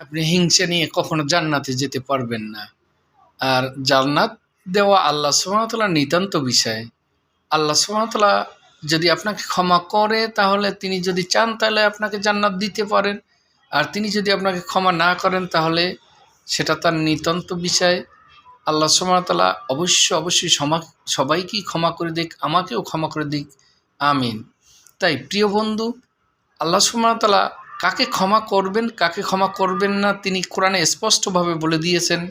আপনি হিংসে নিয়ে কখনো জান্নাতে যেতে পারবেন না। আর জান্নাত দেওয়া আল্লাহ সুবাহতাল্লাহ নিতান্ত বিষয়। আল্লাহ সুবাহতাল্লাহ যদি আপনাকে ক্ষমা করে, তাহলে তিনি যদি চান, তাহলে আপনাকে জান্নাত দিতে পারেন। আর তিনি যদি আপনাকে ক্ষমা না করেন, তাহলে সেটা তার নিতান্ত বিষয়। আল্লাহ সুবাহতাল্লাহ অবশ্য অবশ্যই সমা, সবাইকেই ক্ষমা করে দিক, আমাকেও ক্ষমা করে দিক। আমিন। তাই প্রিয় বন্ধু, আল্লাহ সুবাহতাল্লাহ কাকে ক্ষমা করবেন, কাকে ক্ষমা করবেন না তিনি কোরআনে স্পষ্টভাবে বলে দিয়েছেন।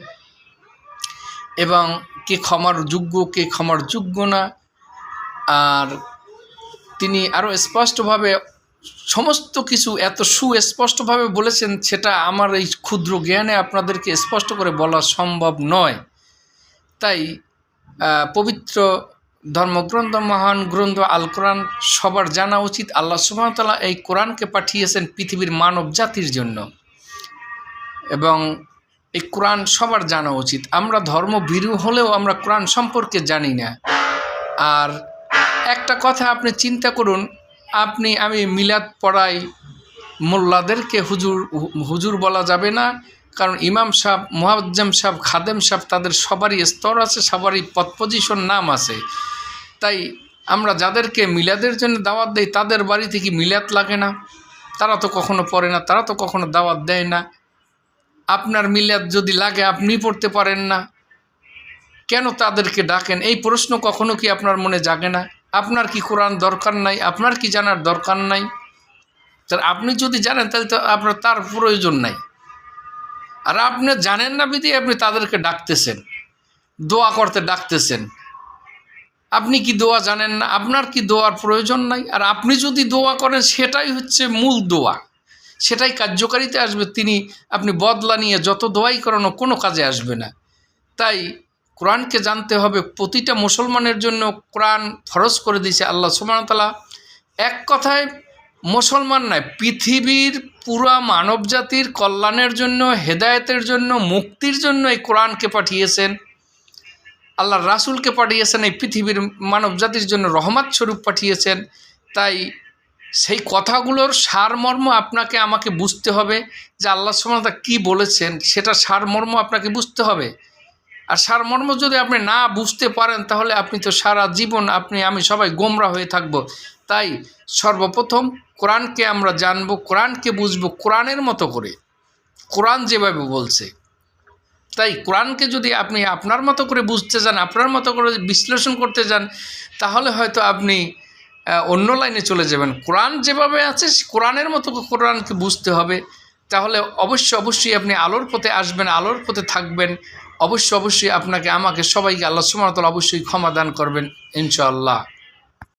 এবং কে ক্ষমার যোগ্য, কে ক্ষমার যোগ্য না। আর তিনি আরও স্পষ্টভাবে সমস্ত কিছু এত সুস্পষ্টভাবে বলেছেন সেটা আমার এই ক্ষুদ্র জ্ঞানে আপনাদেরকে স্পষ্ট করে বলা সম্ভব নয়। তাই পবিত্র ধর্মগ্রন্থ মহান গ্রন্থ আল কোরআন সবার জানা উচিত। আল্লাহ সুবাহতাল্লাহ এই কোরআনকে পাঠিয়েছেন পৃথিবীর মানব জাতির জন্য। এবং এই কোরআন সবার জানা উচিত। আমরা ধর্ম ভীরু হলেও আমরা কোরআন সম্পর্কে জানি না। আর একটা কথা আপনি চিন্তা করুন, আপনি আমি মিলাদ পড়াই মোল্লাদেরকে হুজুর হুজুর বলা যাবে না কারণ ইমাম সাহ মোয়াজ্জম সাহ খাদেম সাহ তাদের সবারই স্তর আছে, সবারই পদ পজিশন নাম আছে। তাই আমরা যাদেরকে মিলাদের জন্য দাওয়াত দেই, তাদের বাড়ি থেকে মিলাদ লাগে না? তারা তো কখনো পড়ে না, তারা তো কখনো দাওয়াত দেয় না। আপনার মিলাদ যদি লাগে, আপনি পড়তে পারেন না। কেন তাদেরকে ডাকেন? এই প্রশ্ন কখনো কি আপনার মনে জাগে না? আপনার কি কোরআন দরকার নাই? আপনার কি জানার দরকার নাই? তার আপনি যদি জানেন, তাহলে তো আপনার তার প্রয়োজন নাই। আর আপনি জানেন না বিধি, আপনি তাদেরকে ডাকতেছেন। দোয়া করতে ডাকতেছেন। আপনি কি দোয়া জানেন না? আপনার কি দোয়ার প্রয়োজন নাই? আর আপনি যদি দোয়া করেন, সেটাই হচ্ছে মূল দোয়া। সেটাই কার্যকারিতে আসবে। তিনি, আপনি বদলা নিয়ে যত দোয়াই করানো, কোনো কাজে আসবে না। তাই কোরআনকে জানতে হবে। প্রতিটা মুসলমানের জন্য কোরআন ফরজ করে দিয়েছে আল্লাহ সুবাহতালা এক কথায়, মুসলমান নয়, পৃথিবীর পুরা মানব জাতির কল্যাণের জন্য, হেদায়তের জন্য, মুক্তির জন্য এই কোরআনকে পাঠিয়েছেন। আল্লাহ রাসুলকে পাঠিয়েছেন, এই পৃথিবীর মানব জাতির জন্য রহমত স্বরূপ পাঠিয়েছেন। তাই সেই কথাগুলোর সারমর্ম আপনাকে, আমাকে বুঝতে হবে যে আল্লাহ সুমতা কী বলেছেন সেটা সারমর্ম আপনাকে বুঝতে হবে। আর সারমর্ম যদি আপনি না বুঝতে পারেন, তাহলে আপনি তো সারা জীবন আপনি, আমি সবাই গোমরা হয়ে থাকব। তাই সর্বপ্রথম কোরআনকে আমরা জানব, কোরআনকে বুঝব কোরআনের মতো করে। কোরআন যেভাবে বলছে। তাই কোরআনকে যদি আপনি আপনার মতো করে বুঝতে যান, আপনার মতো করে বিশ্লেষণ করতে যান, তাহলে হয়তো আপনি অন্য লাইনে চলে যাবেন। কোরআন যেভাবে আছে কোরআনের মতো কোরআনকে বুঝতে হবে। তাহলে অবশ্যই অবশ্যই আপনি আলোর পথে আসবেন, আলোর পথে থাকবেন। অবশ্যই অবশ্যই আপনাকে, আমাকে সবাইকে আল্লাহ সুমতল অবশ্যই ক্ষমা দান করবেন, ইনশাআল্লাহ।